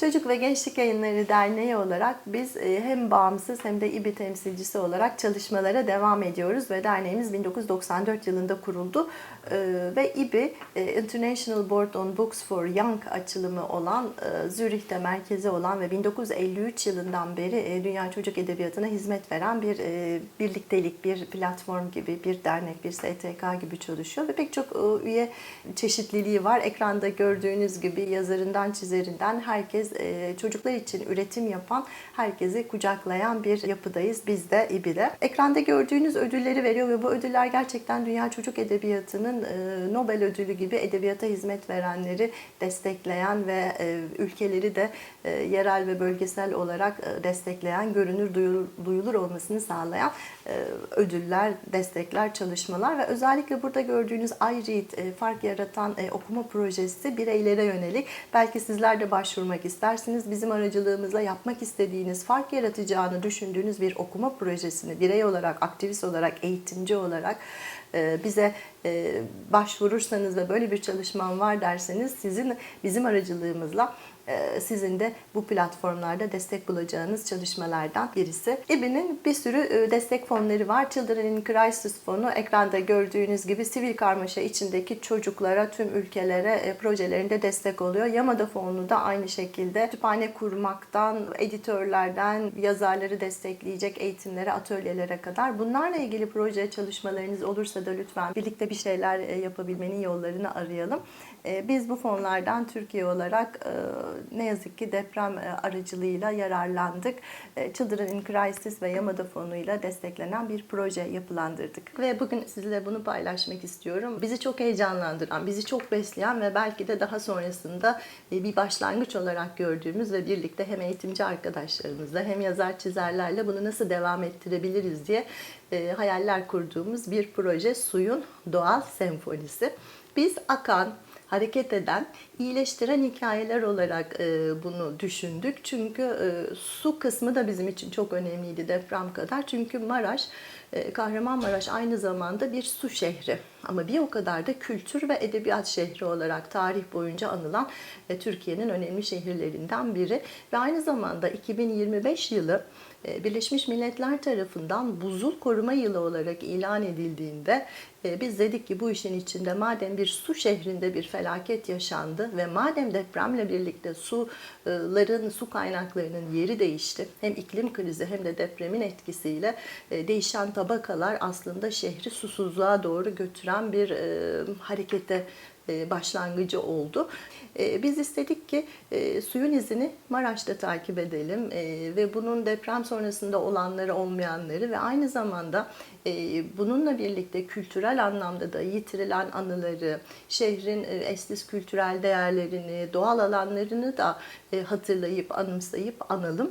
Çocuk ve Gençlik Yayınları Derneği olarak biz e, hem bağımsız hem de İBİ temsilcisi olarak çalışmalara devam ediyoruz ve derneğimiz 1994 yılında kuruldu E, ve İBİ e, International Board on Books for Young açılımı olan Zürih'te merkezi olan ve 1953 yılından beri dünya çocuk edebiyatına hizmet veren bir birliktelik, bir platform gibi, bir dernek, bir STK gibi çalışıyor ve pek çok üye çeşitliliği var. Ekranda gördüğünüz gibi yazarından, çizerinden herkes e, çocuklar için üretim yapan, herkesi kucaklayan bir yapıdayız biz de İBİ'de. Ekranda gördüğünüz ödülleri veriyor ve bu ödüller gerçekten dünya çocuk edebiyatının e, Nobel ödülü gibi edebiyata hizmet verenleri destekleyen ve e, ülkeleri de yerel ve bölgesel olarak e, destekleyen, görünür duyulur, olmasını sağlayan e, ödüller, destekler, çalışmalar ve özellikle burada gördüğünüz iRead, e, fark yaratan e, okuma projesi bireylere yönelik. Belki sizler de başvurmak istersiniz. Bizim aracılığımızla yapmak istediğiniz, fark yaratacağını düşündüğünüz bir okuma projesini birey olarak, aktivist olarak, eğitimci olarak e, bize e, başvurursanız ve böyle bir çalışmam var derseniz sizin bizim aracılığımızla e, sizin de bu platformlarda destek bulacağınız çalışmalardan birisi. İBİ'nin bir sürü e, destek fonları var. Children in Crisis fonu ekranda gördüğünüz gibi sivil karmaşa içindeki çocuklara, tüm ülkelere e, projelerinde destek oluyor. Yamada fonu da aynı şekilde kütüphane kurmaktan, editörlerden, yazarları destekleyecek eğitimlere, atölyelere kadar. Bunlarla ilgili proje çalışmalarınız olursa da lütfen birlikte bir şeyler e, yapabilmenin yollarını arayalım. Biz bu fonlardan Türkiye olarak ne yazık ki deprem e, aracılığıyla yararlandık. E, Children in Crisis ve Yamada fonuyla desteklenen bir proje yapılandırdık. Ve bugün sizinle bunu paylaşmak istiyorum. Bizi çok heyecanlandıran, bizi çok besleyen ve belki de daha sonrasında e, bir başlangıç olarak gördüğümüz ve birlikte hem eğitimci arkadaşlarımızla hem yazar çizerlerle bunu nasıl devam ettirebiliriz diye e, hayaller kurduğumuz bir proje Suyun Doğal Senfonisi. Biz akan, hareket eden, iyileştiren hikayeler olarak e, bunu düşündük. Çünkü e, su kısmı da bizim için çok önemliydi deprem kadar. Çünkü Maraş, e, Kahramanmaraş aynı zamanda bir su şehri. Ama bir o kadar da kültür ve edebiyat şehri olarak tarih boyunca anılan e, Türkiye'nin önemli şehirlerinden biri. Ve aynı zamanda 2025 yılı e, Birleşmiş Milletler tarafından buzul koruma yılı olarak ilan edildiğinde e, biz dedik ki bu işin içinde madem bir su şehrinde bir felaket yaşandı ve madem depremle birlikte suların, su kaynaklarının yeri değişti. Hem iklim krizi hem de depremin etkisiyle e, değişen tabakalar aslında şehri susuzluğa doğru götüren bir e, harekete e, başlangıcı oldu. E, Biz istedik ki e, suyun izini Maraş'ta takip edelim e, ve bunun deprem sonrasında olanları olmayanları ve aynı zamanda e, bununla birlikte kültürel anlamda da yitirilen anıları, şehrin e, eslis kültürel değerlerini, doğal alanlarını da e, hatırlayıp anımsayıp analım.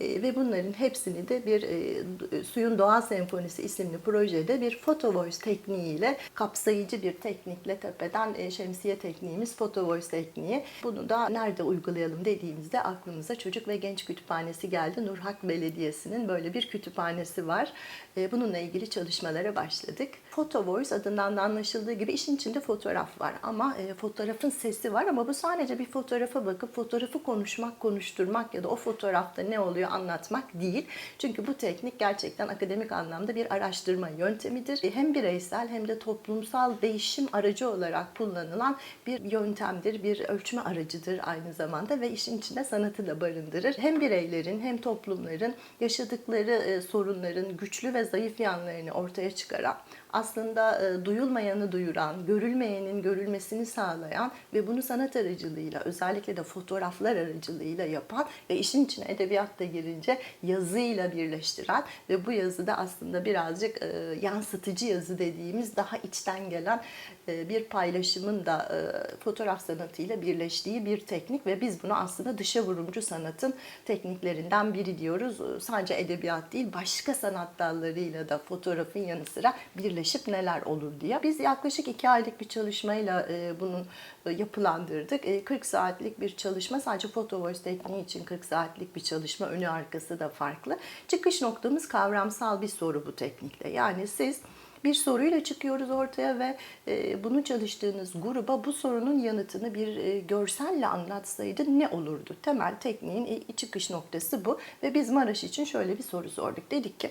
E, ve bunların hepsini de bir e, Suyun Doğal Senfonisi isimli projede bir photo voice tekniğiyle kapsayıcı bir teknikle tepeden e, şemsiye tekniğimiz photo voice tekniği. Bunu da nerede uygulayalım dediğimizde aklımıza Çocuk ve Genç Kütüphanesi geldi. Nurhak Belediyesi'nin böyle bir kütüphanesi var. E, bununla ilgili çalışmalara başladık. Photo voice adından da anlaşıldığı gibi işin içinde fotoğraf var ama e, fotoğrafın sesi var ama bu sadece bir fotoğrafa bakıp fotoğrafı konuşmak, konuşturmak ya da o fotoğrafta ne oluyor anlatmak değil. Çünkü bu teknik gerçekten akademik anlamda bir araştırma yöntemidir. Hem bireysel hem de toplumsal değişim aracı olarak kullanılan bir yöntemdir, bir ölçme aracıdır aynı zamanda ve işin içinde sanatı da barındırır. Hem bireylerin hem toplumların yaşadıkları e, sorunların güçlü ve zayıf yanlarını ortaya çıkaran, aslında e, duyulmayanı duyuran, görülmeyenin görülmesini sağlayan ve bunu sanat aracılığıyla özellikle de fotoğraflar aracılığıyla yapan ve işin içine edebiyat da girince yazıyla birleştiren ve bu yazıda aslında birazcık e, yansıtıcı yazı dediğimiz daha içten gelen e, bir paylaşımın da e, fotoğraf sanatıyla birleştiği bir teknik ve biz bunu aslında dışa vurumcu sanatın tekniklerinden biri diyoruz. E, Sadece edebiyat değil başka sanat dallarıyla da fotoğrafın yanı sıra birleşip neler olur diye. Biz yaklaşık iki aylık bir çalışmayla e, bunun e, yapılandırdık. E, 40 saatlik bir çalışma sadece foto voice tekniği için 40 saatlik bir çalışma önü arkası da farklı. Çıkış noktamız kavramsal bir soru bu teknikte. Yani siz Bir soruyla çıkıyoruz ortaya ve e, bunu çalıştığınız gruba bu sorunun yanıtını bir e, görselle anlatsaydı ne olurdu? Temel tekniğin e, çıkış noktası bu ve biz Maraş için şöyle bir soru sorduk. Dedik ki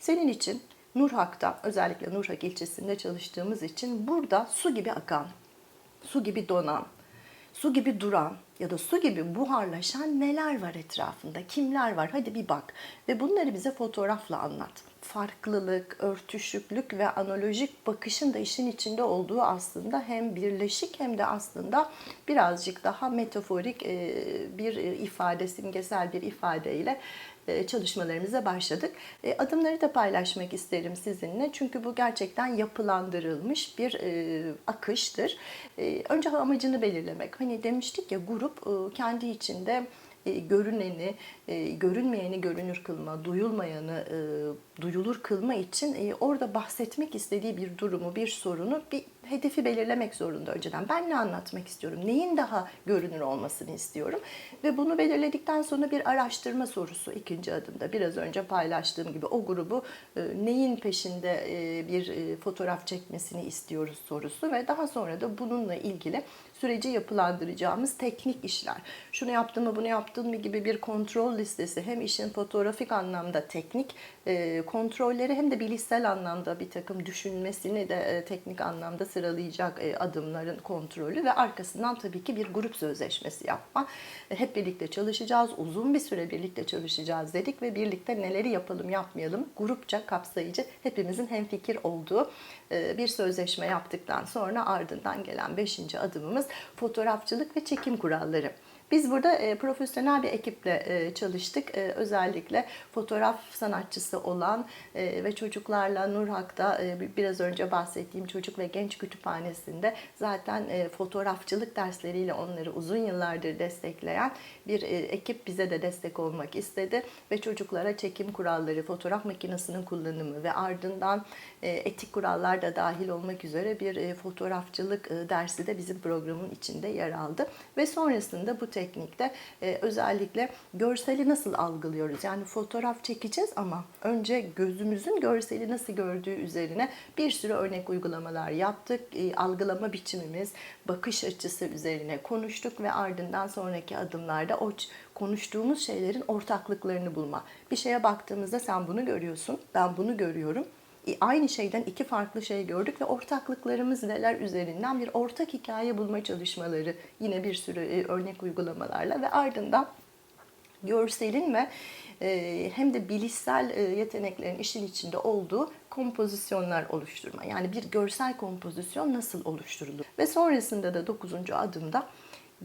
senin için Nurhak'ta özellikle Nurhak ilçesinde çalıştığımız için burada su gibi akan, su gibi donan, su gibi duran ya da su gibi buharlaşan neler var etrafında? Kimler var? Hadi bir bak. Ve bunları bize fotoğrafla anlat. Farklılık, örtüşüklük ve analojik bakışın da işin içinde olduğu aslında hem birleşik hem de aslında birazcık daha metaforik bir ifade, simgesel bir ifadeyle çalışmalarımıza başladık. E, Adımları da paylaşmak isterim sizinle çünkü bu gerçekten yapılandırılmış bir e, akıştır. E, Önce amacını belirlemek. Hani demiştik ya grup e, kendi içinde e, görüneni, e, görünmeyeni görünür kılma, duyulmayanı e, duyulur kılma için e, orada bahsetmek istediği bir durumu, bir sorunu, bir hedefi belirlemek zorunda önceden. Ben ne anlatmak istiyorum? Neyin daha görünür olmasını istiyorum? Ve bunu belirledikten sonra bir araştırma sorusu ikinci adımda. Biraz önce paylaştığım gibi o grubu e, neyin peşinde e, bir e, fotoğraf çekmesini istiyoruz sorusu ve daha sonra da bununla ilgili süreci yapılandıracağımız teknik işler. Şunu yaptın mı, bunu yaptın mı gibi bir kontrol listesi hem işin fotoğrafik anlamda teknik e, kontrolleri hem de bilişsel anlamda bir takım düşünmesini de e, teknik anlamda sıralayacak e, adımların kontrolü ve arkasından tabii ki bir grup sözleşmesi yapma. Hep birlikte çalışacağız, uzun bir süre birlikte çalışacağız dedik ve birlikte neleri yapalım yapmayalım grupça kapsayıcı hepimizin hemfikir olduğu bir sözleşme yaptıktan sonra ardından gelen beşinci adımımız fotoğrafçılık ve çekim kuralları. Biz burada e, profesyonel bir ekiple e, çalıştık. E, özellikle fotoğraf sanatçısı olan e, ve çocuklarla Nurhak'ta e, biraz önce bahsettiğim çocuk ve genç kütüphanesinde zaten e, fotoğrafçılık dersleriyle onları uzun yıllardır destekleyen bir e, ekip bize de destek olmak istedi ve çocuklara çekim kuralları, fotoğraf makinesinin kullanımı ve ardından e, etik kurallar da dahil olmak üzere bir e, fotoğrafçılık e, dersi de bizim programın içinde yer aldı ve sonrasında bu teknikte e, özellikle görseli nasıl algılıyoruz? Yani fotoğraf çekeceğiz ama önce gözümüzün görseli nasıl gördüğü üzerine bir sürü örnek uygulamalar yaptık. E, algılama biçimimiz, bakış açısı üzerine konuştuk ve ardından sonraki adımlarda o konuştuğumuz şeylerin ortaklıklarını bulma. Bir şeye baktığımızda sen bunu görüyorsun, ben bunu görüyorum. Aynı şeyden iki farklı şey gördük ve ortaklıklarımız neler üzerinden bir ortak hikaye bulma çalışmaları yine bir sürü e, örnek uygulamalarla ve ardından görselin ve e, hem de bilişsel e, yeteneklerin işin içinde olduğu kompozisyonlar oluşturma. Yani bir görsel kompozisyon nasıl oluşturulur? Ve sonrasında da dokuzuncu adımda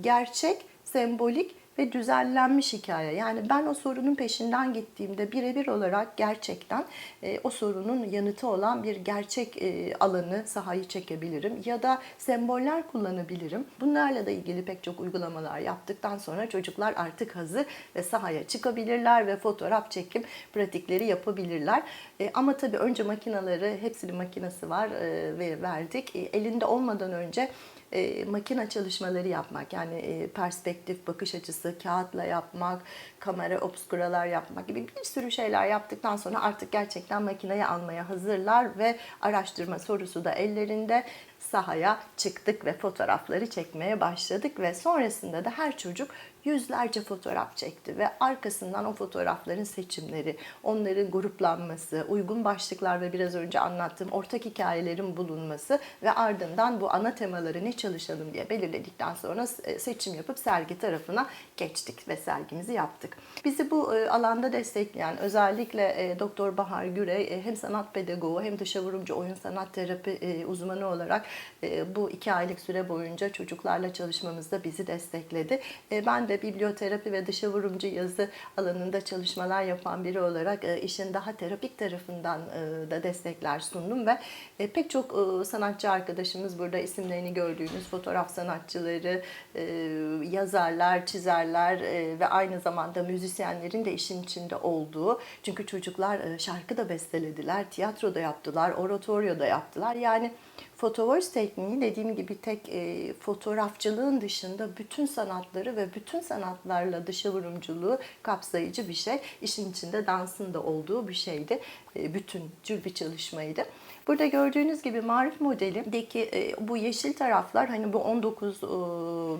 gerçek, sembolik ve düzenlenmiş hikaye. Yani ben o sorunun peşinden gittiğimde birebir olarak gerçekten e, o sorunun yanıtı olan bir gerçek e, alanı, sahayı çekebilirim ya da semboller kullanabilirim. Bunlarla da ilgili pek çok uygulamalar yaptıktan sonra çocuklar artık hazır ve sahaya çıkabilirler ve fotoğraf çekim pratikleri yapabilirler. E, ama tabii önce makinaları, hepsinin makinesi var e, ve verdik. E, elinde olmadan önce e, makine çalışmaları yapmak yani e, perspektif bakış açısı kağıtla yapmak, kamera obskuralar yapmak gibi bir sürü şeyler yaptıktan sonra artık gerçekten makineyi almaya hazırlar ve araştırma sorusu da ellerinde. Sahaya çıktık ve fotoğrafları çekmeye başladık ve sonrasında da her çocuk yüzlerce fotoğraf çekti ve arkasından o fotoğrafların seçimleri, onların gruplanması, uygun başlıklar ve biraz önce anlattığım ortak hikayelerin bulunması ve ardından bu ana temaları ne çalışalım diye belirledikten sonra e, seçim yapıp sergi tarafına geçtik ve sergimizi yaptık. Bizi bu e, alanda destekleyen özellikle e, Doktor Bahar Gürey hem sanat pedagogu hem dışa vurumcu oyun sanat terapi uzmanı olarak bu iki aylık süre boyunca çocuklarla çalışmamızda bizi destekledi. Ben de biblioterapi ve dışa vurumcu yazı alanında çalışmalar yapan biri olarak e, işin daha terapik tarafından e, da destekler sundum ve e, pek çok sanatçı arkadaşımız burada isimlerini gördüğünüz fotoğraf sanatçıları, yazarlar, çizerler ve aynı zamanda müzisyenlerin de işin içinde olduğu. Çünkü çocuklar şarkı da bestelediler, tiyatro da yaptılar, oratoryo da yaptılar. Yani Photovoice tekniği dediğim gibi tek e, fotoğrafçılığın dışında bütün sanatları ve bütün sanatlarla dışa vurumculuğu kapsayıcı bir şey. İşin içinde dansın da olduğu bir şeydi. E, bütüncül bir çalışmaydı. Burada gördüğünüz gibi marif modelindeki e, bu yeşil taraflar hani bu 19 e,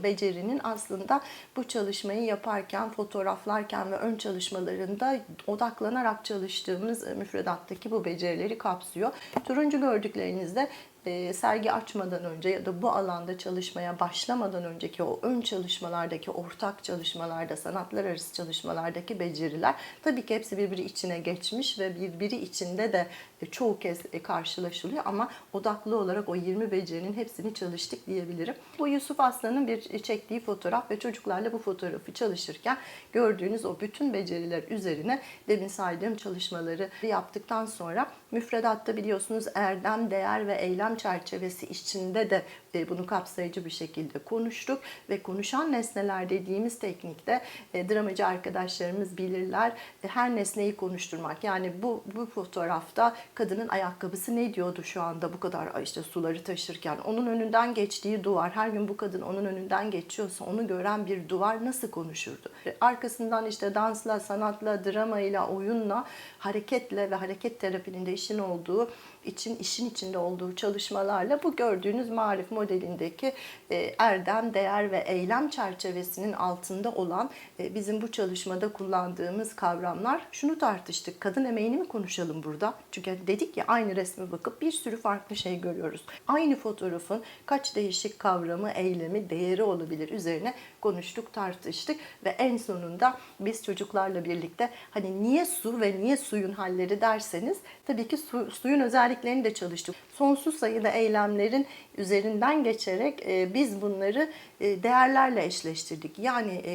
becerinin aslında bu çalışmayı yaparken, fotoğraflarken ve ön çalışmalarında odaklanarak çalıştığımız e, müfredattaki bu becerileri kapsıyor. Turuncu gördüklerinizde e, sergi açmadan önce ya da bu alanda çalışmaya başlamadan önceki o ön çalışmalardaki ortak çalışmalarda sanatlar arası çalışmalardaki beceriler tabii ki hepsi birbiri içine geçmiş ve birbiri içinde de e, çoğu kez e, karşılaşılıyor ama odaklı olarak o 20 becerinin hepsini çalıştık diyebilirim. Bu Yusuf Aslan'ın bir çektiği fotoğraf ve çocuklarla bu fotoğrafı çalışırken gördüğünüz o bütün beceriler üzerine demin saydığım çalışmaları yaptıktan sonra müfredatta biliyorsunuz erdem, değer ve eylem çerçevesi içinde de e, bunu kapsayıcı bir şekilde konuştuk ve konuşan nesneler dediğimiz teknikte e, dramacı arkadaşlarımız bilirler. E, her nesneyi konuşturmak. Yani bu bu fotoğrafta kadının ayakkabısı ne diyordu şu anda bu kadar işte suları taşırken onun önünden geçtiği duvar her gün bu kadın onun önünden geçiyorsa onu gören bir duvar nasıl konuşurdu? Arkasından işte dansla, sanatla, dramayla, oyunla, hareketle ve hareket terapinin de işin olduğu için işin içinde olduğu çalışmalarla bu gördüğünüz marif modelindeki e, erdem, değer ve eylem çerçevesinin altında olan e, bizim bu çalışmada kullandığımız kavramlar şunu tartıştık. Kadın emeğini mi konuşalım burada? Çünkü dedik ya aynı resme bakıp bir sürü farklı şey görüyoruz. Aynı fotoğrafın kaç değişik kavramı, eylemi, değeri olabilir üzerine konuştuk, tartıştık ve en sonunda biz çocuklarla birlikte hani niye su ve niye suyun halleri derseniz tabii ki su, suyun özelliklerini de çalıştık. Sonsuz sayıda eylemlerin üzerinden geçerek e, biz bunları e, değerlerle eşleştirdik. Yani e,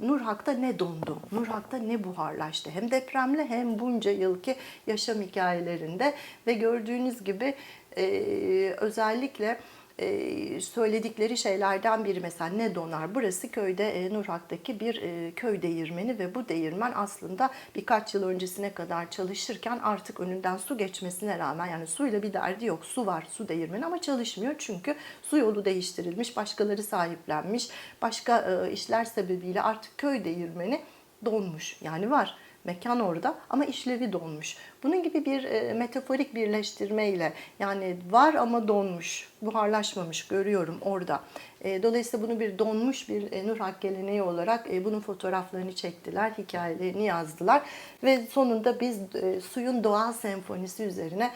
Nurhak'ta ne dondu, Nurhak'ta ne buharlaştı. Hem depremle hem bunca yılki yaşam hikayelerinde ve gördüğünüz gibi e, özellikle söyledikleri şeylerden biri mesela ne donar? Burası köyde Nurhak'taki bir e, köy değirmeni ve bu değirmen aslında birkaç yıl öncesine kadar çalışırken artık önünden su geçmesine rağmen yani suyla bir derdi yok. Su var, su değirmeni ama çalışmıyor çünkü su yolu değiştirilmiş, başkaları sahiplenmiş, başka işler sebebiyle artık köy değirmeni donmuş. Yani var mekan orada ama işlevi donmuş. Bunun gibi bir e, metaforik birleştirmeyle yani var ama donmuş, buharlaşmamış görüyorum orada. E, dolayısıyla bunu bir donmuş bir e, Nurhak geleneği olarak bunun fotoğraflarını çektiler, hikayelerini yazdılar ve sonunda biz suyun doğal senfonisi üzerine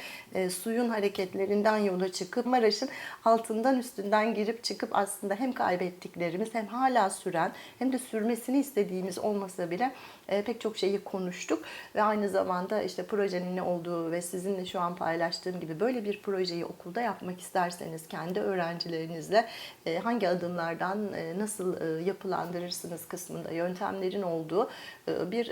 suyun hareketlerinden yola çıkıp Maraş'ın altından üstünden girip çıkıp aslında hem kaybettiklerimiz hem hala süren hem de sürmesini istediğimiz olmasa bile pek çok şeyi konuştuk ve aynı zamanda işte projenin ne olduğu ve sizinle şu an paylaştığım gibi böyle bir projeyi okulda yapmak isterseniz kendi öğrencilerinizle e, hangi adımlardan e, nasıl e, yapılandırırsınız kısmında yöntemlerin olduğu bir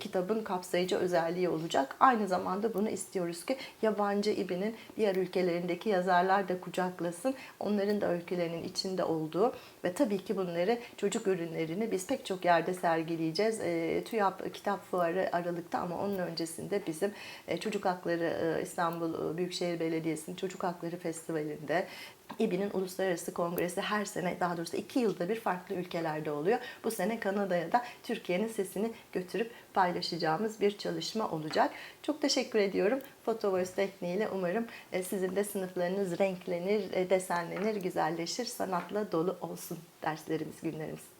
kitabın kapsayıcı özelliği olacak. Aynı zamanda bunu istiyoruz ki yabancı İBİ'nin diğer ülkelerindeki yazarlar da kucaklasın. Onların da öykülerinin içinde olduğu ve tabii ki bunları çocuk ürünlerini biz pek çok yerde sergileyeceğiz. E, TÜYAP kitap fuarı Aralık'ta ama onun öncesinde bizim e, Çocuk Hakları e, İstanbul Büyükşehir Belediyesi'nin Çocuk Hakları Festivali'nde İBİ'nin uluslararası kongresi her sene daha doğrusu iki yılda bir farklı ülkelerde oluyor. Bu sene Kanada'ya da Türkiye'nin sesini götürüp paylaşacağımız bir çalışma olacak. Çok teşekkür ediyorum. Photovoice tekniğiyle umarım e, sizin de sınıflarınız renklenir, e, desenlenir, güzelleşir, sanatla dolu olsun derslerimiz, günlerimiz.